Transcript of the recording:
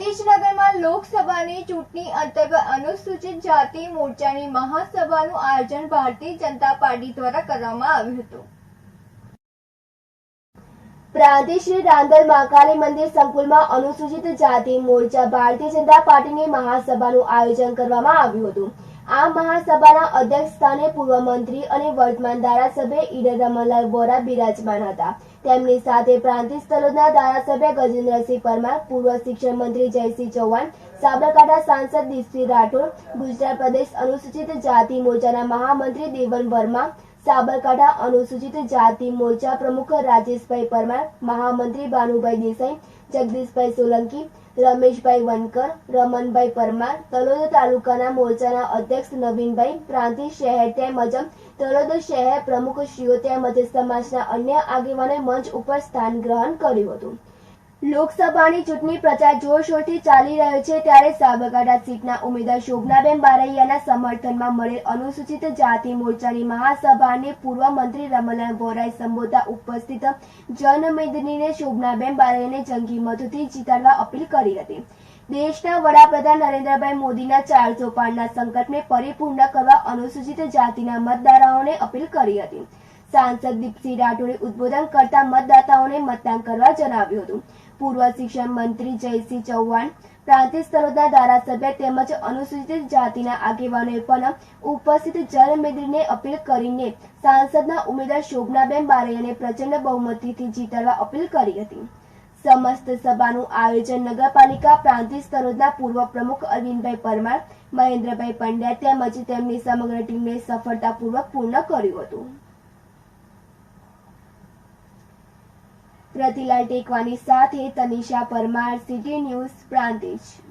પ્રાંતિજનગરમાં લોકસભાની ચૂંટણી અંતર્ગત અનુસૂચિત જાતિ મોરચાની મહાસભાનું આયોજન ભારતીય જનતા પાર્ટી દ્વારા કરવામાં આવ્યું હતું. પ્રાંતિજ શ્રી રાંદલ મહાકાળી મંદિર સંકુલમાં અનુસૂચિત જાતિ મોરચા ભારતીય જનતા પાર્ટીની મહાસભાનું આયોજન કરવામાં આવ્યું હતું. આ મહાસભાના અધ્યક્ષ સ્થાને પૂર્વ મંત્રી અને વર્તમાન ધારાસભ્ય ઈડર રમણલાલ વોરા બિરાજમાન હતા. તેમની સાથે પ્રાંતિજ તલોદના ધારાસભ્ય ગજેન્દ્રસિંહ પરમાર, પૂર્વ શિક્ષણ મંત્રી જયસિંહ ચૌહાણ, સાબરકાંઠા સાંસદ દીપસિંહ રાઠોડ, ગુજરાત પ્રદેશ અનુસૂચિત જાતિ મોરચાના મહામંત્રી દેવન વર્મા, સાબરકાંઠા અનુસૂચિત જાતિ મોરચા પ્રમુખ રાજેશભાઈ પરમાર, મહામંત્રી ભાનુભાઈ દેસાઈ, જગદીશભાઈ સોલંકી રમેશભાઈ વનકર રમણભાઈ પરમાર, તલોદ તાલુકાના મોરચાના અધ્યક્ષ નવીનભાઈ પ્રાંતિજ શહેર તેમજ તલોદ શહેર પ્રમુખશ્રીઓ તેમજ સમાજના અન્ય આગેવાનોએ મંચ ઉપર સ્થાન ગ્રહણ કર્યું હતું. લોકસભાની ચૂંટણી પ્રચાર જોરશોરથી ચાલી રહ્યો છે ત્યારે સાબરકાંઠા સીટના ઉમેદવાર શોભનાબેન બારૈયાના સમર્થનમાં મળેલ અનુસૂચિત જાતિ મોરચાની મહાસભાને પૂર્વ મંત્રી રમણલાલ વોરાએ સંબોધતા ઉપસ્થિત જનમેદનીને શોભનાબેન બારૈયાને જંગી મતોથી જીતાડવા અપીલ કરી હતી. દેશના વડાપ્રધાન નરેન્દ્રભાઈ મોદીના ચારસો પારના સંકટને પરિપૂર્ણ કરવા અનુસૂચિત જાતિના મતદારોને અપીલ કરી હતી. સાંસદ દીપસિંહ રાઠોડે ઉદબોધન કરતા મતદાતાઓને મતદાન કરવા જણાવ્યું હતું. પૂર્વ શિક્ષણ મંત્રી જયસિંહ ચૌહાણ પ્રાંતિજ સ્તરોના ધારાસભ્ય તેમજ અનુસૂચિત જાતિના આગેવાનોએ પણ ઉપસ્થિત જનમેદનીને અપીલ કરીને સાંસદના ઉમેદવાર શોભનાબેન બારૈયાને પ્રચંડ બહુમતીથી જીતાડવા અપીલ કરી હતી. સમસ્ત સભાનું આયોજન નગરપાલિકા પ્રાંતિક સ્તરોના પૂર્વ પ્રમુખ અરવિંદભાઈ પરમાર, મહેન્દ્રભાઈ પંડ્યા તેમજ તેમની સમગ્ર ટીમે સફળતાપૂર્વક પૂર્ણ કર્યું હતું. પ્રતિલાલ ટેકવાની સાથે તનિષા પરમાર સિટી ન્યૂઝ પ્રાંતિજ.